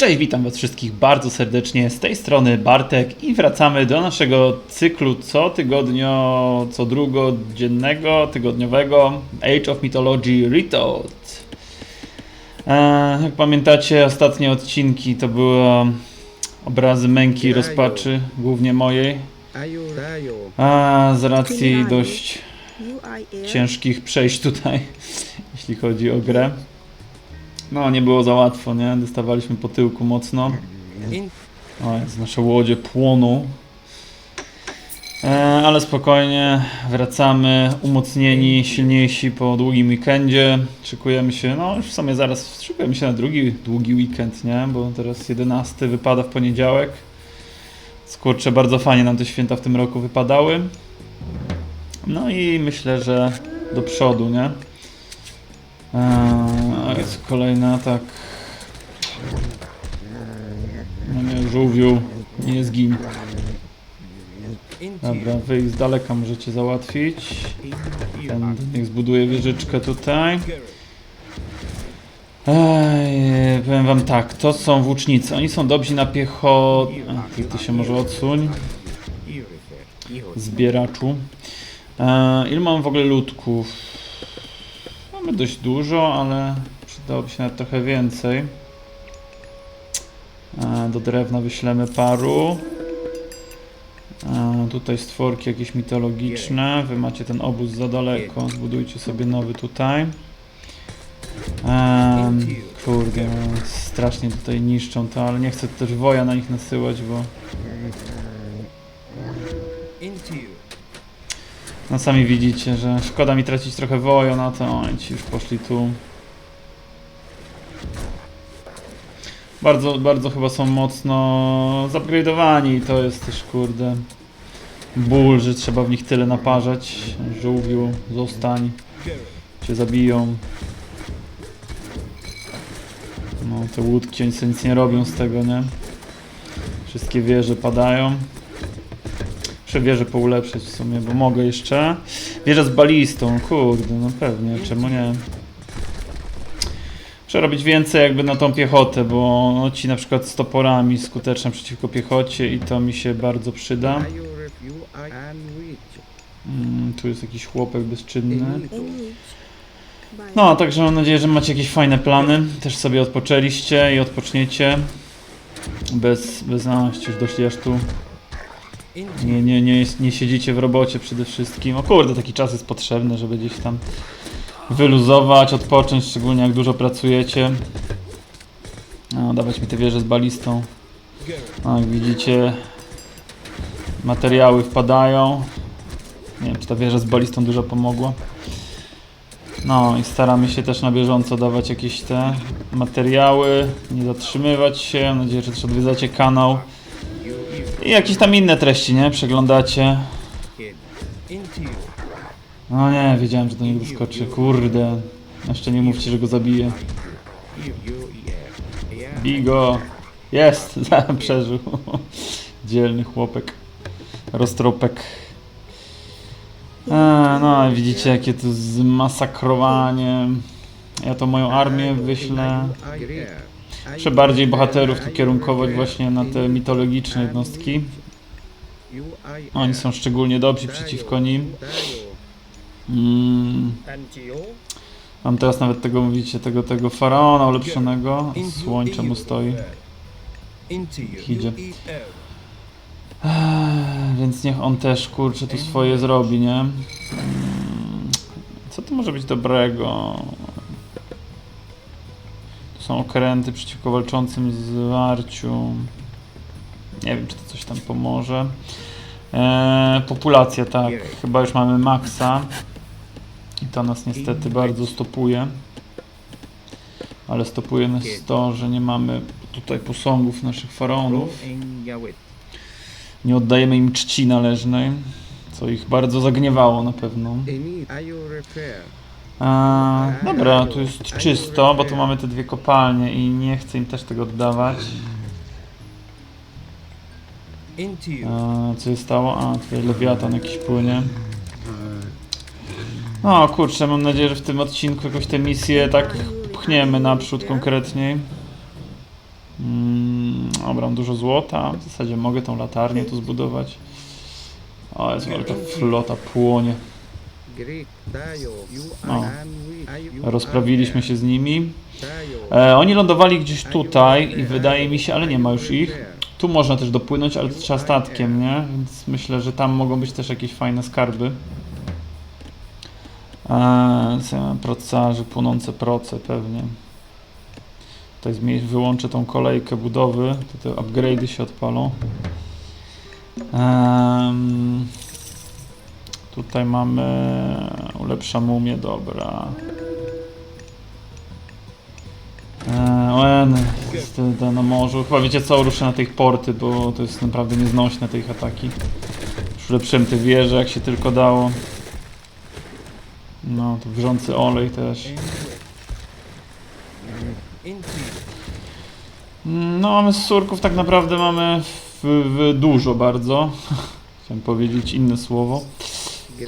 Cześć, witam Was wszystkich bardzo serdecznie. Z tej strony Bartek i wracamy do naszego cyklu co tygodnio, co drugodziennego, tygodniowego Age of Mythology Retold. E, jak pamiętacie, ostatnie odcinki to były obrazy męki rozpaczy, głównie mojej. A z racji dość ciężkich przejść tutaj, jeśli chodzi o grę. No, nie było za łatwo, nie? Dostawaliśmy po tyłku mocno. O, jest, nasze łodzie płoną. E, ale spokojnie, wracamy umocnieni, silniejsi po długim weekendzie. Szykujemy się, no już w sumie zaraz szykujemy się na drugi długi weekend, nie? Bo teraz 11 wypada w poniedziałek. Skurczę, bardzo fajnie nam te święta w tym roku wypadały. No i myślę, że do przodu, nie? Eee, a jest kolejny atak. No nie, żółwiu, nie zgin. Dobra, wy ich z daleka możecie załatwić. Ten niech zbuduje wieżyczkę tutaj. Powiem wam tak, to są włócznicy. Oni są dobrzy na piechotę. Ty, ty się może odsuń. Zbieraczu. E, ile mam w ogóle ludków? Dość dużo, ale przydałoby się nawet trochę więcej. E, do drewna wyślemy paru. E, tutaj stworki jakieś mitologiczne. Wy macie ten obóz za daleko. Zbudujcie sobie nowy tutaj. Em, kurde, strasznie tutaj niszczą to, ale nie chcę też woja na nich nasyłać, bo no sami widzicie, że szkoda mi tracić trochę woju na to. Oni ci już poszli tu. Bardzo, bardzo chyba są mocno zupgrade'owani i to jest też kurde ból, że trzeba w nich tyle naparzać. Żółwiu, zostań, cię zabiją. No te łódki, oni sobie nic nie robią z tego, nie? Wszystkie wieże padają. Muszę wieżę poulepszyć w sumie, bo mogę jeszcze. Wieża z balistą, kurde, no pewnie, czemu nie? Muszę robić więcej jakby na tą piechotę, bo no, ci na przykład z toporami skuteczne przeciwko piechocie i to mi się bardzo przyda. Mm, tu jest jakiś chłopek bezczynny. No, także mam nadzieję, że macie jakieś fajne plany. Też sobie odpoczęliście i odpoczniecie. Bez, bez a, już doszli aż tu. Nie, nie, nie, nie siedzicie w robocie przede wszystkim. O kurde, taki czas jest potrzebny, żeby gdzieś tam wyluzować, odpocząć, szczególnie jak dużo pracujecie. No, dawać mi te wieże z balistą. No, jak widzicie, materiały wpadają. Nie wiem, czy ta wieża z balistą dużo pomogła. No i staramy się też na bieżąco dawać jakieś te materiały, nie zatrzymywać się. Mam nadzieję, że też odwiedzacie kanał. I jakieś tam inne treści, nie? Przeglądacie. No nie, wiedziałem, że do niego skoczy. Kurde. Jeszcze nie mówcie, że go zabiję. Bigo. Jest! Przeżył. Dzielny chłopek. Roztropek. A, no, widzicie jakie tu zmasakrowanie. Ja to moją armię wyślę. Muszę bardziej bohaterów tu kierunkować właśnie na te mitologiczne jednostki. Oni są szczególnie dobrzy przeciwko nim. Mm. Mam teraz nawet tego, mówicie, tego, tego faraona ulepszonego. Słońce mu stoi. Idzie. Ech, Więc niech on też, kurczę, tu swoje zrobi, nie? Mm, Co tu może być dobrego? Są okręty przeciwko walczącym zwarciu. Nie wiem, czy to coś tam pomoże. Eee, populacja, tak. Chyba już mamy maksa. I to nas niestety bardzo stopuje. Ale stopuje nas to, że nie mamy tutaj posągów naszych faraonów. Nie oddajemy im czci należnej, co ich bardzo zagniewało na pewno. Dobra, tu jest czysto, bo tu mamy te dwie kopalnie i nie chcę im też tego oddawać. A, co się stało? A, tutaj lewiatan jakiś płynie. No kurczę, mam nadzieję, że w tym odcinku jakoś te misje tak pchniemy naprzód konkretniej. Mm, Dobra, mam dużo złota. W zasadzie mogę tą latarnię tu zbudować. O, jest wielka flota, płonie. Greek, Tayo, you O. are and which are you Rozprawiliśmy się z nimi. E, oni lądowali gdzieś tutaj i wydaje mi się, ale nie ma już ich. Tu można też dopłynąć, ale trzeba statkiem, nie? Więc myślę, że tam mogą być też jakieś fajne skarby. Eee, procarzy, płonące proce pewnie. Tutaj wyłączę tą kolejkę budowy, to te upgrade'y się odpalą. Em, tutaj mamy ulepsza mumię, dobra. Eee, jest na morzu. Chyba wiecie co, ruszę na tych porty, bo to jest naprawdę nieznośne te ich ataki. Już ulepszyłem te wieże jak się tylko dało. No, to wrzący olej też. No, mamy surków tak naprawdę mamy w, w dużo bardzo. Chciałem powiedzieć inne słowo.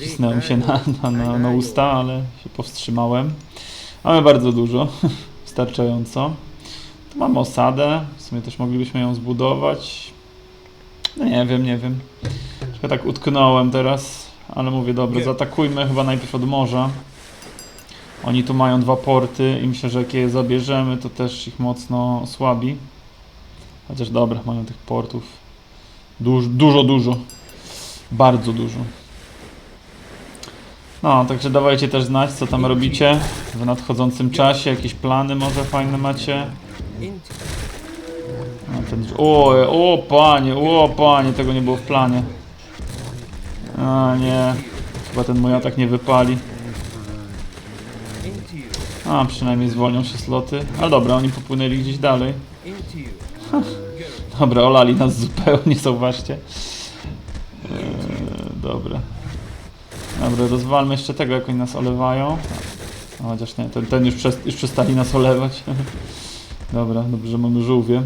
Cisnąłem się na, na, na, na usta, ale się powstrzymałem. Mamy bardzo dużo, wystarczająco. Tu mamy osadę, w sumie też moglibyśmy ją zbudować. No nie wiem, nie wiem. Trochę tak utknąłem teraz, ale mówię, dobra, zaatakujmy chyba najpierw od morza. Oni tu mają dwa porty i myślę, że jak je zabierzemy, to też ich mocno osłabi. Chociaż dobra, mają tych portów dużo, dużo, dużo. Bardzo dużo. No, także dawajcie też znać, co tam robicie w nadchodzącym czasie, jakieś plany może fajne macie. No, ten, o, o panie, o panie, tego nie było w planie. A nie, chyba ten mój atak nie wypali. A, przynajmniej zwolnią się sloty. Ale dobra, oni popłynęli gdzieś dalej. Dobra, olali nas zupełnie, zauważcie. Eee, dobra. Dobra, rozwalmy jeszcze tego, jak oni nas olewają. No, chociaż nie, ten, ten już, przez, już przestali nas olewać. Dobra, dobrze, że mamy żółwie.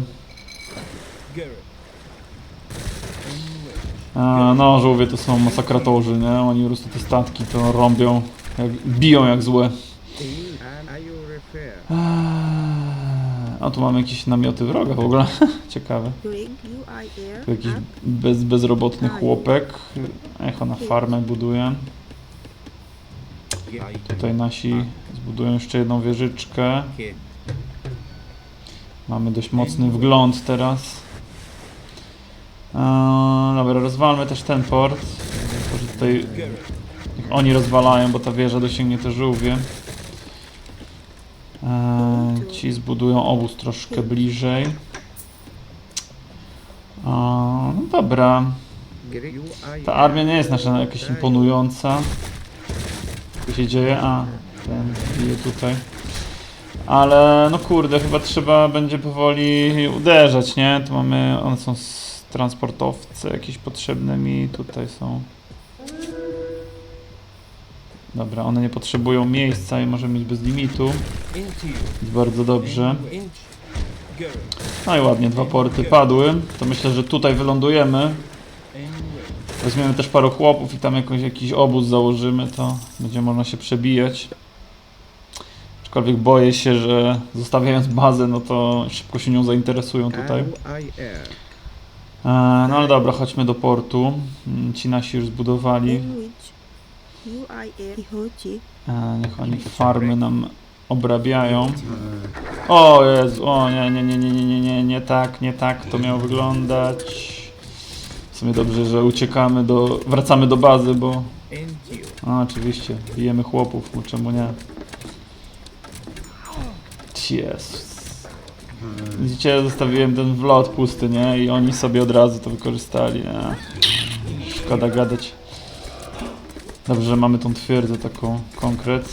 A, no, żółwie to są masakratorzy, nie? Oni po prostu te statki to rąbią, jak, biją jak złe. A tu mamy jakieś namioty wroga w ogóle. Ciekawe. Tu jakiś bez, bezrobotny chłopek. Echo na farmę buduje. Tutaj nasi zbudują jeszcze jedną wieżyczkę. Mamy dość mocny wgląd teraz. Eee, dobra, rozwalmy też ten port. Tylko, że tutaj niech oni rozwalają, bo ta wieża dosięgnie te żółwie. Eee, ci zbudują obóz troszkę bliżej. Eee, no dobra. Ta armia nie jest nasza jakaś imponująca. Co się dzieje? A, ten bije tutaj. Ale no kurde, chyba trzeba będzie powoli uderzać, nie? Tu mamy, one są transportowce jakieś potrzebne mi, tutaj są. Dobra, one nie potrzebują miejsca i możemy mieć bez limitu. Jest bardzo dobrze. No i ładnie, dwa porty padły. To myślę, że tutaj wylądujemy. Weźmiemy też paru chłopów i tam jakoś, jakiś obóz założymy, to będzie można się przebijać. Aczkolwiek boję się, że zostawiając bazę, no to szybko się nią zainteresują tutaj. E, no ale dobra, chodźmy do portu. Mm, Ci nasi już zbudowali. E, niech oni farmy nam obrabiają. O Jezu, o nie, nie, nie, nie, nie, nie, nie, nie tak, nie tak to miało wyglądać. W sumie dobrze, że uciekamy do, wracamy do bazy, bo A, oczywiście, bijemy chłopów, no czemu nie? Jezus. Widzicie, zostawiłem ten wlot pusty, nie? I oni sobie od razu to wykorzystali, nie? Szkoda gadać. Dobrze, że mamy tą twierdzę taką konkret.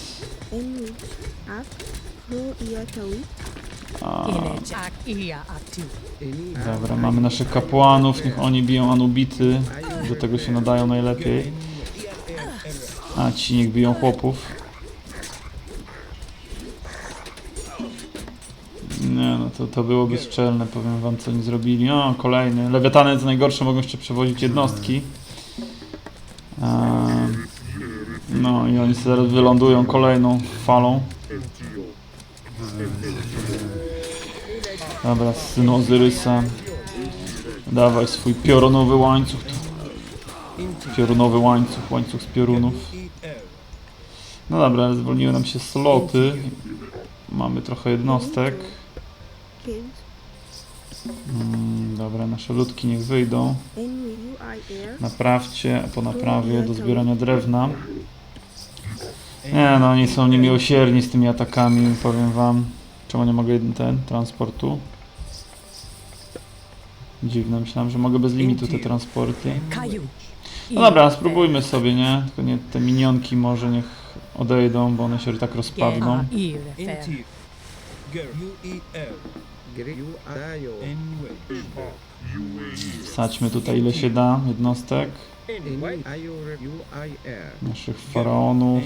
In which up. Ro iatawi. A, Ileć ak ia aktu. Any dobra, mamy naszych kapłanów, niech oni biją Anubity. Do tego się nadają najlepiej. A ci niech biją chłopów. Nie no, to, to byłoby szczelne, powiem wam co oni zrobili. O, kolejny. Lewiatany co najgorsze mogą jeszcze przewozić jednostki. Ehm, no i oni zaraz wylądują kolejną falą. Dobra, synu Ozyrysa. Dawaj swój piorunowy łańcuch. Piorunowy łańcuch, łańcuch z piorunów. No dobra, zwolniły nam się sloty. Mamy trochę jednostek. Mm, dobra, nasze ludki niech wyjdą. Naprawcie, po naprawie do zbierania drewna. Nie no, oni są niemiłosierni z tymi atakami, powiem wam. Czemu nie mogę jeden ten, transportu? Dziwne, myślałem, że mogę bez limitu te transporty. No dobra, spróbujmy sobie, nie? Tylko nie te minionki może niech odejdą, bo one się tak rozpadną. Wsadźmy tutaj ile się da jednostek. Naszych faraonów,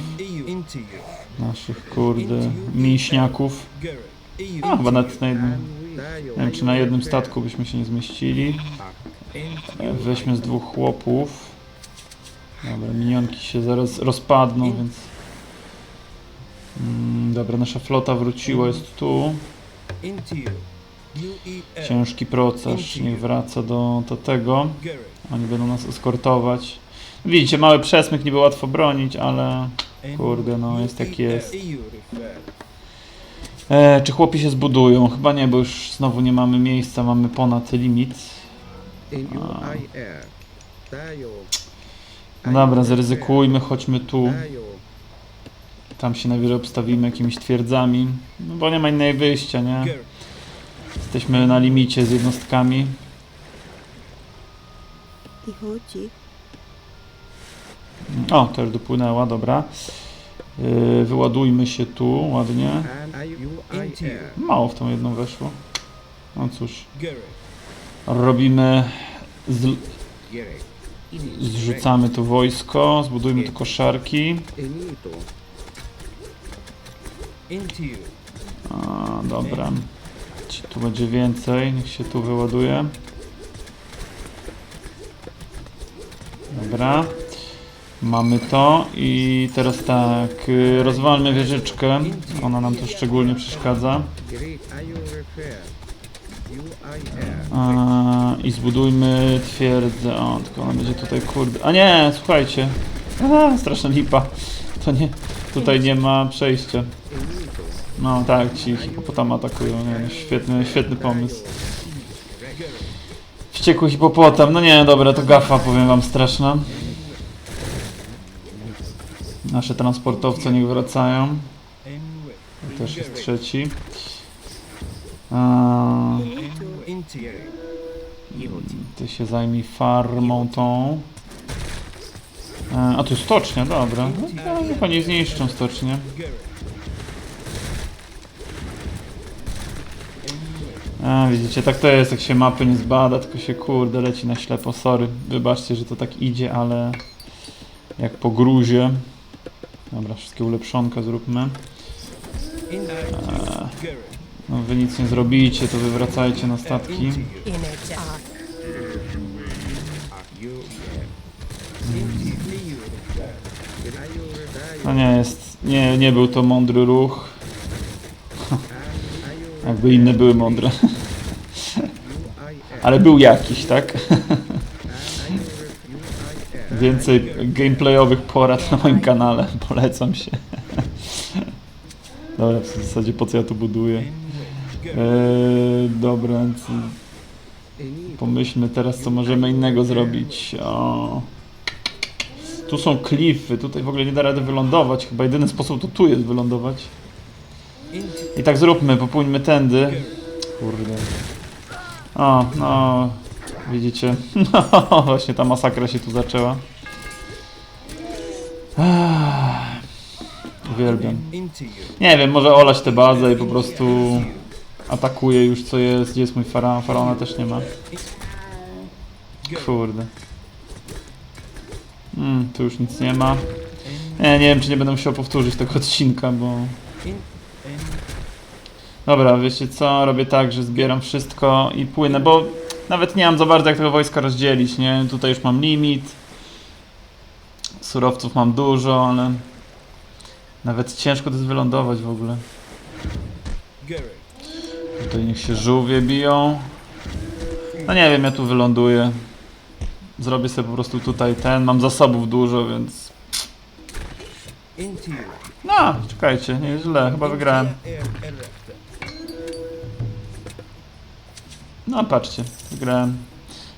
naszych kurde mięśniaków. A, chyba nawet na jednym, Nie wiem czy na jednym statku byśmy się nie zmieścili. Weźmy z dwóch chłopów. Dobra, minionki się zaraz rozpadną, więc... Mm, dobra, nasza flota wróciła, jest tu. Ciężki proces, niech wraca do, do tego. Oni będą nas eskortować. Widzicie, mały przesmyk, niby łatwo bronić, ale... Kurde, no, jest jak jest. E, czy chłopi się zbudują? Chyba nie, bo już znowu nie mamy miejsca, mamy ponad limit. No dobra, zaryzykujmy, chodźmy tu. Tam się najwyżej obstawimy jakimiś twierdzami. No bo nie ma innej wyjścia, nie? Jesteśmy na limicie z jednostkami. O, też dopłynęła, dobra. Yy, wyładujmy się tu, ładnie. Mało w tą jedną weszło. No cóż, robimy... Z, zrzucamy tu wojsko, zbudujmy tu koszarki. A, dobra. Ci tu będzie więcej, niech się tu wyładuje. Dobra. Mamy to i teraz tak, y, rozwalmy wieżyczkę. Ona nam tu szczególnie przeszkadza. A, I zbudujmy twierdzę. O, tylko ona będzie tutaj, kurde. A nie, słuchajcie. A, straszna lipa. To nie, tutaj nie ma przejścia. No tak, ci hipopotamy atakują. Nie, świetny, świetny pomysł. Wściekły hipopotam. No nie, dobra, to gafa, powiem wam, straszna. Nasze transportowce niech wracają. To też jest trzeci. A, ty się zajmij farmą tą. A tu stocznia, dobra. No niech oni zniszczą stocznię. A, widzicie, tak to jest, jak się mapy nie zbada, tylko się kurde leci na ślepo, sorry. Wybaczcie, że to tak idzie, ale jak po gruzie. Dobra, wszystkie ulepszonka zróbmy. Ger. No wy nic nie zrobicie, to wy wracajcie na statki. No nie jest, nie, nie był to mądry ruch. Jakby inne były mądre. Ale był jakiś, tak? Więcej gameplayowych porad na moim kanale, polecam się. Dobra, w zasadzie po co ja tu buduję? Eee, dobra, pomyślmy teraz, co możemy innego zrobić. O. Tu są klify, tutaj w ogóle nie da rady wylądować. Chyba jedyny sposób to tu jest wylądować. I tak zróbmy, popójmy tędy. Kurde. O, no, widzicie. No, właśnie ta masakra się tu zaczęła. Uwielbiam. Nie wiem, może olać tę bazę i po prostu atakuje już co jest. Gdzie jest mój faraon? Faraona też nie ma. Kurde. Mm, tu już nic nie ma. Nie, nie wiem, czy nie będę musiał powtórzyć tego odcinka, bo... Dobra, wiecie co? Robię tak, że zbieram wszystko i płynę, bo nawet nie mam za bardzo jak tego wojska rozdzielić, nie? Tutaj już mam limit. Surowców mam dużo, ale... Nawet ciężko to jest wylądować w ogóle. Tutaj niech się żółwie biją. No nie wiem, ja tu wyląduję. Zrobię sobie po prostu tutaj ten. Mam zasobów dużo, więc. No, czekajcie, nie jest źle, chyba wygrałem. No patrzcie, wygrałem.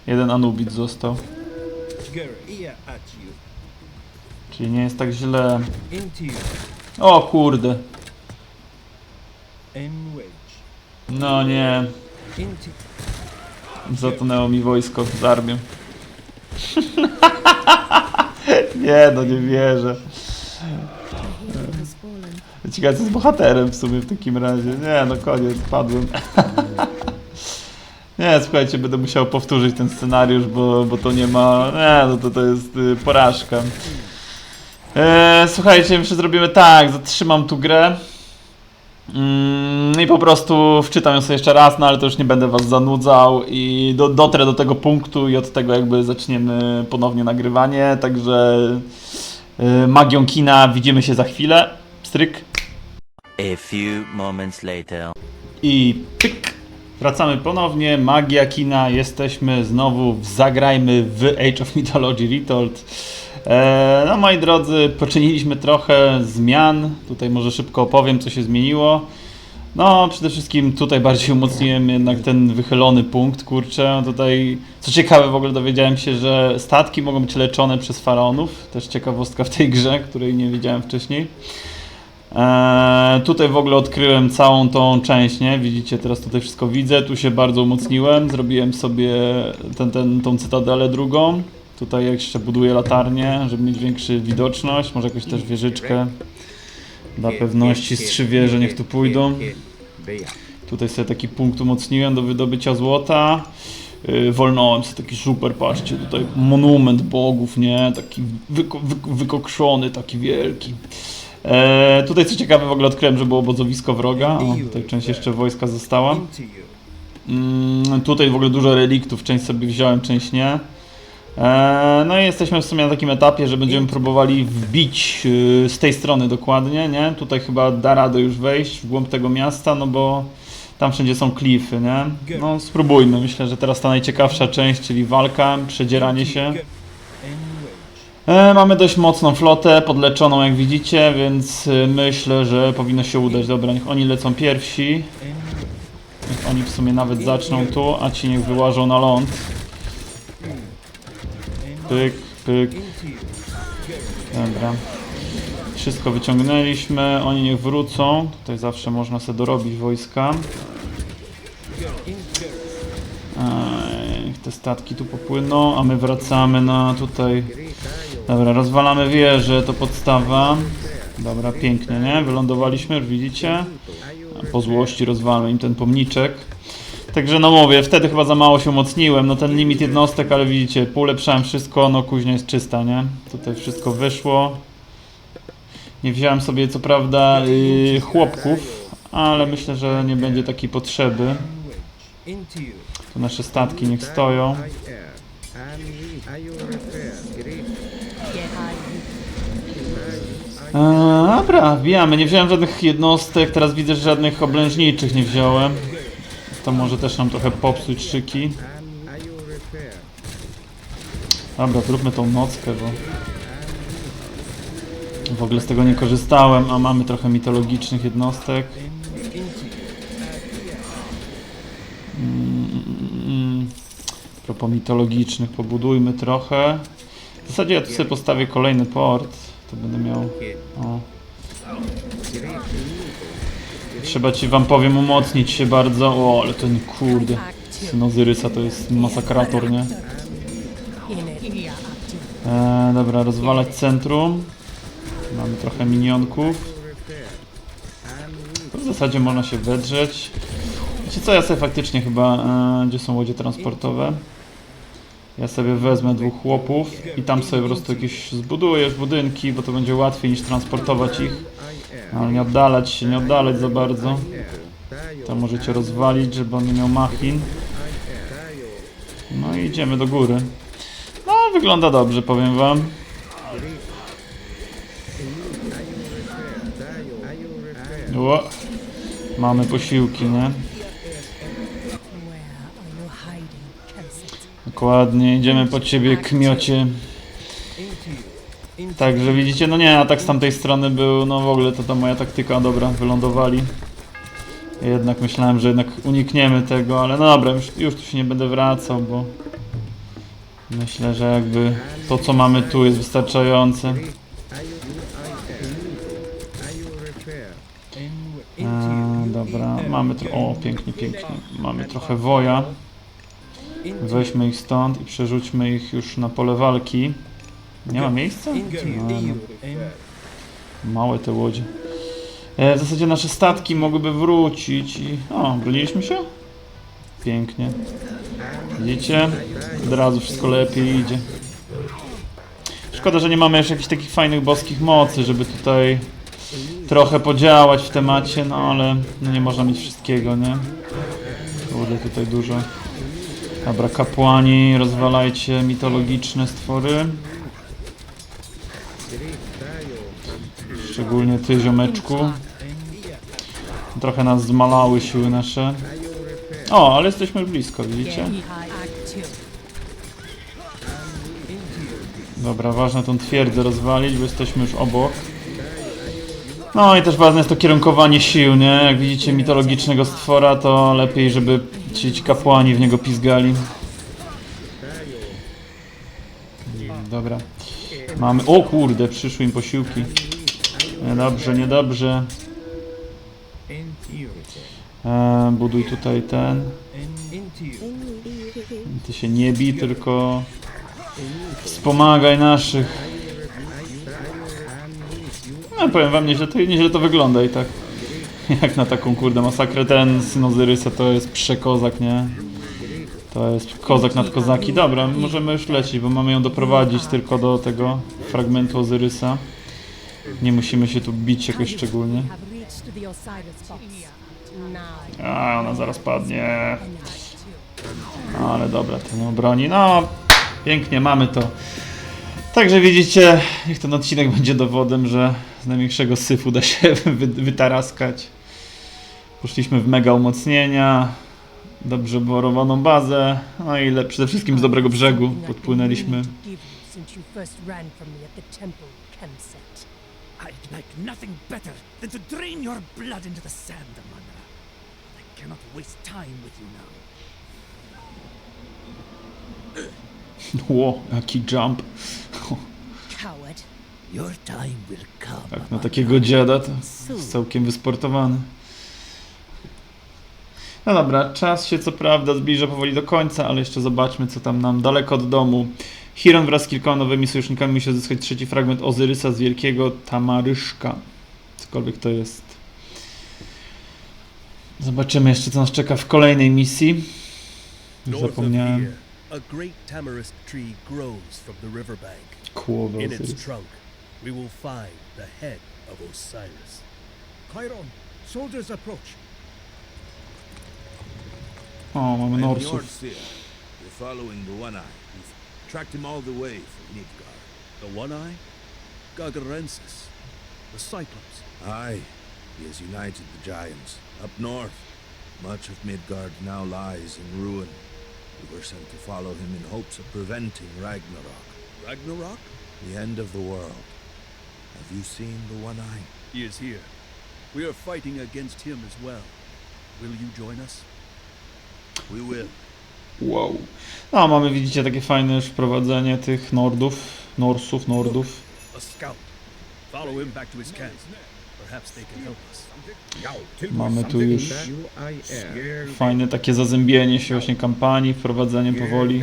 Jeden Anubit został. Czyli nie jest tak źle. O kurde. No nie. Zatonęło mi wojsko z armią. nie, no nie wierzę. Ciekawe, co z bohaterem w sumie w takim razie. Nie, no koniec, padłem. nie, słuchajcie, będę musiał powtórzyć ten scenariusz, bo, bo to nie ma... Nie, no to to jest y, porażka. E, słuchajcie, myślę, zrobimy tak, zatrzymam tu grę. Mm, I po prostu wczytam ją sobie jeszcze raz, no ale to już nie będę was zanudzał i do, dotrę do tego punktu i od tego jakby zaczniemy ponownie nagrywanie, także y, magią kina widzimy się za chwilę. Stryk. A few moments later. I pyk! Wracamy ponownie, magia kina, jesteśmy znowu w Zagrajmy w Age of Mythology Retold. E, no moi drodzy, poczyniliśmy trochę zmian, tutaj może szybko opowiem co się zmieniło. No przede wszystkim tutaj bardziej umocniłem jednak ten wychylony punkt, kurczę, tutaj co ciekawe w ogóle dowiedziałem się, że statki mogą być leczone przez faraonów, też ciekawostka w tej grze, której nie wiedziałem wcześniej. Eee, tutaj w ogóle odkryłem całą tą część, nie? Widzicie, teraz tutaj wszystko widzę. Tu się bardzo umocniłem. Zrobiłem sobie ten, ten, tą cytadelę drugą. Tutaj jeszcze buduję latarnię, żeby mieć większą widoczność. Może jakąś też wieżyczkę. Dla pewności z trzy wieże niech tu pójdą. Tutaj sobie taki punkt umocniłem do wydobycia złota. Yy, wolnąłem sobie taki super, patrzcie, tutaj monument bogów, nie? Taki wyko wy wykokszony, taki wielki. E, tutaj co ciekawe w ogóle odkryłem, że było obozowisko wroga. O, tutaj część jeszcze wojska została. Mm, tutaj w ogóle dużo reliktów, część sobie wziąłem, część nie. E, no i jesteśmy w sumie na takim etapie, że będziemy próbowali wbić y, z tej strony dokładnie, nie? Tutaj chyba da radę już wejść w głąb tego miasta, no bo tam wszędzie są klify, nie? No spróbujmy, myślę, że teraz ta najciekawsza część, czyli walka, przedzieranie się. E, mamy dość mocną flotę, podleczoną jak widzicie, więc y, myślę, że powinno się udać. Dobra, niech oni lecą pierwsi. Niech oni w sumie nawet zaczną tu, a ci niech wyłażą na ląd. Pyk, pyk. Dobra. Wszystko wyciągnęliśmy, oni niech wrócą. Tutaj zawsze można sobie dorobić wojska. Eee, Niech te statki tu popłyną, a my wracamy na tutaj. Dobra, rozwalamy wieżę, to podstawa. Dobra, pięknie, nie? Wylądowaliśmy, widzicie? Po złości rozwalmy im ten pomniczek. Także no mówię, wtedy chyba za mało się umocniłem, no ten limit jednostek, ale widzicie, poulepszałem wszystko, no kuźnia jest czysta, nie? Tutaj wszystko wyszło. Nie wziąłem sobie co prawda yy, chłopków, ale myślę, że nie będzie takiej potrzeby. Tu nasze statki niech stoją. Eee, dobra, wbijamy. Nie wziąłem żadnych jednostek, teraz widzę, że żadnych oblężniczych nie wziąłem. To może też nam trochę popsuć szyki. Dobra, zróbmy tą nockę, bo w ogóle z tego nie korzystałem, a mamy trochę mitologicznych jednostek. Propos mitologicznych, pobudujmy trochę. W zasadzie ja tu sobie postawię kolejny port, to będę miał... O. Trzeba ci wam powiem umocnić się bardzo. O, ale ten kurde. Syn Ozyrysa to jest masakrator, nie? E, dobra, rozwalać centrum. Mamy trochę minionków. To w zasadzie można się wedrzeć. Wiecie co, ja sobie faktycznie chyba... E, gdzie są łodzie transportowe? Ja sobie wezmę dwóch chłopów i tam sobie po prostu jakieś zbuduję budynki, bo to będzie łatwiej niż transportować ich. Ale nie oddalać się, nie oddalać za bardzo. To możecie rozwalić, żeby on nie miał machin. No i idziemy do góry. No, wygląda dobrze, powiem wam. O, mamy posiłki, nie? Where are you hiding, Kemset. Dokładnie, idziemy po ciebie, kmiocie. Także widzicie, no nie, atak z tamtej strony był, no w ogóle to ta moja taktyka, dobra, wylądowali. Jednak myślałem, że jednak unikniemy tego, ale no dobra, już, już tu się nie będę wracał, bo myślę, że jakby to co mamy tu jest wystarczające. You. dobra, mamy tro- o pięknie, pięknie, mamy trochę woja. Weźmy ich stąd i przerzućmy ich już na pole walki. Nie ma miejsca? Małe te łodzie. W zasadzie nasze statki mogłyby wrócić i... O, broniliśmy się? Pięknie. Widzicie? Od razu wszystko lepiej idzie. Szkoda, że nie mamy jeszcze jakichś takich fajnych boskich mocy, żeby tutaj trochę podziałać w temacie, no ale no nie można mieć wszystkiego, nie? Kurde, tutaj dużo. Dobra, kapłani, rozwalajcie mitologiczne stwory. Szczególnie ty, ziomeczku. Trochę nas zmalały siły nasze. O, ale jesteśmy blisko, widzicie? Dobra, ważne tą twierdzę rozwalić, bo jesteśmy już obok. No i też ważne jest to kierunkowanie sił, nie? Jak widzicie mitologicznego stwora, to lepiej, żeby ci kapłani w niego pizgali. Dobra. Mamy... O kurde, przyszły im posiłki. Niedobrze, niedobrze. E, buduj tutaj ten. Ty się nie bij, tylko wspomagaj naszych. No powiem wam, nieźle to, nieźle to wygląda i tak. Jak na taką kurde masakrę. Ten syn Ozyrysa to jest przekozak, nie? To jest kozak nad kozaki. Dobra, możemy już lecieć, bo mamy ją doprowadzić tylko do tego fragmentu Ozyrysa. Nie musimy się tu bić jakoś szczególnie. A, ona zaraz padnie. Actu. Ale dobra, nie obroni. No, pięknie, mamy to. Także widzicie, niech ten odcinek będzie dowodem, że z największego syfu da się wy, wytaraskać. Poszliśmy w mega umocnienia, dobrze oborowaną bazę, no i le, przede wszystkim z dobrego brzegu podpłynęliśmy. I'd like nothing better than to drain your blood into the sand, Amanda. I cannot waste time with you now. Ło, jaki jump. Coward. Your time will come. Tak, na takiego dziada to jest całkiem wysportowany. No dobra, czas się co prawda zbliża powoli do końca, ale jeszcze zobaczmy co tam nam daleko od domu. Hiron wraz z kilkoma nowymi sojusznikami musi odzyskać trzeci fragment Ozyrysa z wielkiego Tamaryszka. Cokolwiek to jest. Zobaczymy jeszcze co nas czeka w kolejnej misji. Już zapomniałem. here, a great tamarisk tree grows from the riverbank. Kłowy In its Ozyrys. Trunk, we will find the head of Osiris. Chiron, soldiers approach. O, mamy I'm Norsów. Yordseer. We're following the One Eye. We've tracked him all the way from Nidgard. The One Eye? Gargarensis. The Cyclops. Aye, he has united the giants. Up north, much of Midgard now lies in ruin. We were sent to follow him in hopes of preventing Ragnarok, Ragnarok? the end of the world. Have you seen the One Eye? He is here. We are fighting against him as well. Will you join us? We will. Wow. No, mamy, widzicie, takie fajne już wprowadzenie tych Nordów, Norsów, Nordów. A scout. Follow him back to his camp. Perhaps they can help us. Mamy tu już fajne takie zazębienie się właśnie kampanii, wprowadzenie powoli.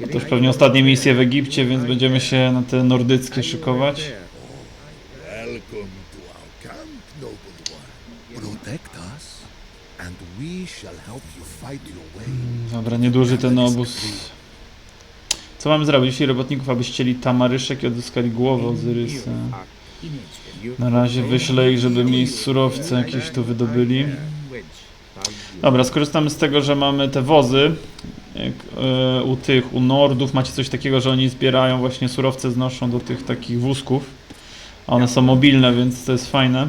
To też pewnie ostatnie misje w Egipcie, więc będziemy się na te nordyckie szykować. Welcome to our camp, noble one. Protect us, and we shall help you fight your way. Dobra, nieduży ten obóz. Co mamy zrobić? Jeśli robotników, aby ścieli tamaryszek i odzyskali głowę Ozyrysa. Na razie wyślę ich, żeby mi surowce jakieś tu wydobyli. Dobra, skorzystamy z tego, że mamy te wozy. Jak, e, u tych, u Nordów macie coś takiego, że oni zbierają właśnie surowce, znoszą do tych takich wózków. One są mobilne, więc to jest fajne.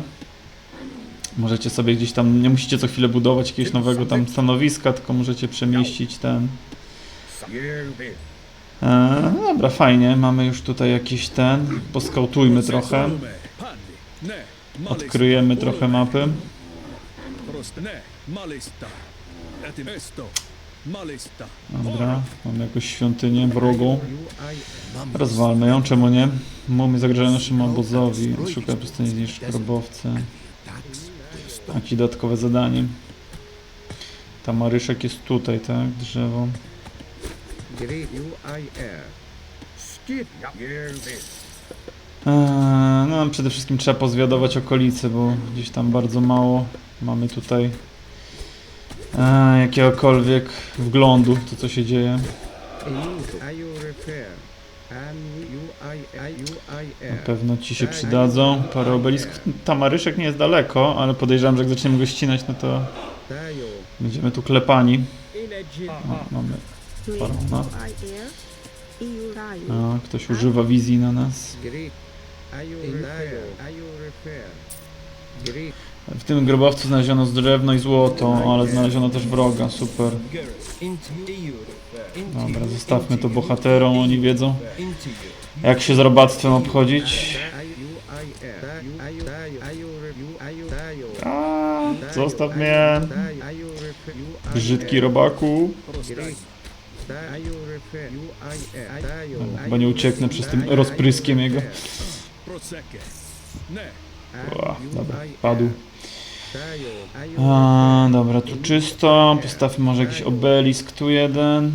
Możecie sobie gdzieś tam, nie musicie co chwilę budować jakiegoś nowego tam stanowiska, tylko możecie przemieścić ten. E, no dobra, fajnie, mamy już tutaj jakiś ten, poskautujmy trochę, odkryjemy trochę mapy. Dobra, mamy jakąś świątynię I Rozwalmy ją, czemu nie? Mumy zagrażają naszemu obozowi. Szukaj pustyni zniszcz grobowce. Jakie dodatkowe zadanie. Ta Maryszek jest tutaj, tak? Drzewo. Eee, no przede wszystkim trzeba pozwiadować okolice, bo gdzieś tam bardzo mało mamy tutaj eee, jakiegokolwiek wglądu, to co się dzieje. Na pewno ci się przydadzą. Parę obelisków. Ta Maryszek nie jest daleko, ale podejrzewam, że jak zaczniemy go ścinać, no to będziemy tu klepani. O, mamy Green Parang, no. Ktoś używa wizji na nas. W tym grobowcu znaleziono drewno i złoto, ale znaleziono też wroga, super. Dobra, zostawmy to bohaterom, oni wiedzą jak się z robactwem obchodzić. A, zostaw mnie, brzydki robaku. I chyba nie ucieknę przez tym rozpryskiem jego. U dobra, padł. A, dobra, tu czysto. Postawmy może jakiś obelisk tu jeden.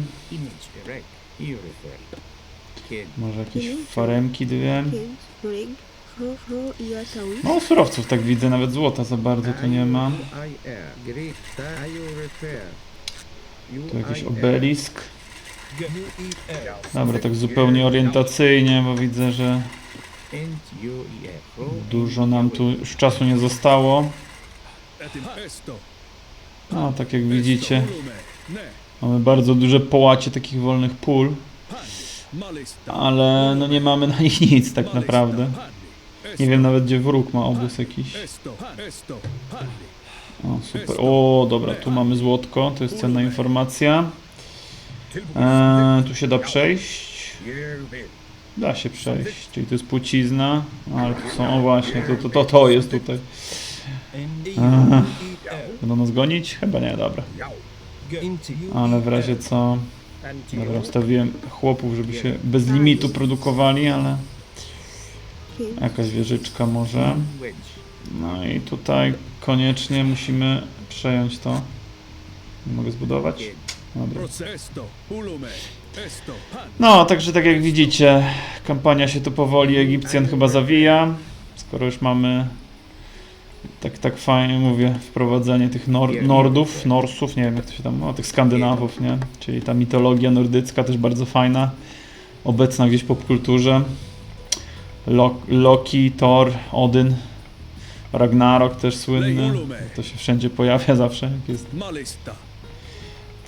Może jakieś faremki dwie. Toes? No surowców tak widzę, nawet złota za bardzo tu nie ma. Tu jakiś obelisk. Dobra, tak zupełnie orientacyjnie, bo widzę, że dużo nam tu już czasu nie zostało. No, tak jak widzicie, mamy bardzo duże połacie takich wolnych pól, ale no nie mamy na nich nic tak naprawdę. Nie wiem nawet gdzie wróg ma obóz jakiś. O, super. O, dobra, tu mamy złotko, to jest cenna informacja. Eee, tu się da przejść. Da się przejść, czyli to jest płcizna, ale tu są, o właśnie, to, to, to, to jest tutaj. Będą nas gonić? Chyba nie, dobra. Ale w razie co... Dobra, ustawiłem chłopów, żeby się bez limitu produkowali, ale jakaś wieżyczka może. No i tutaj koniecznie musimy przejąć to. Nie mogę zbudować? Dobra. No, także tak jak widzicie, kampania się tu powoli Egipcjan chyba zawija. Skoro już mamy tak, tak fajnie mówię, wprowadzenie tych nor Nordów, Norsów, nie wiem jak to się tam, no tych Skandynawów, nie? Czyli ta mitologia nordycka też bardzo fajna, obecna gdzieś w popkulturze. Lo Loki, Thor, Odyn, Ragnarok też słynny. To się wszędzie pojawia zawsze, jak jest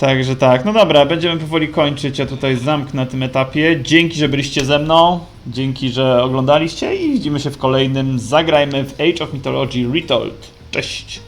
Także tak, no dobra, będziemy powoli kończyć. Ja tutaj zamknę na tym etapie. Dzięki, że byliście ze mną. Dzięki, że oglądaliście i widzimy się w kolejnym. Zagrajmy w Age of Mythology Retold. Cześć!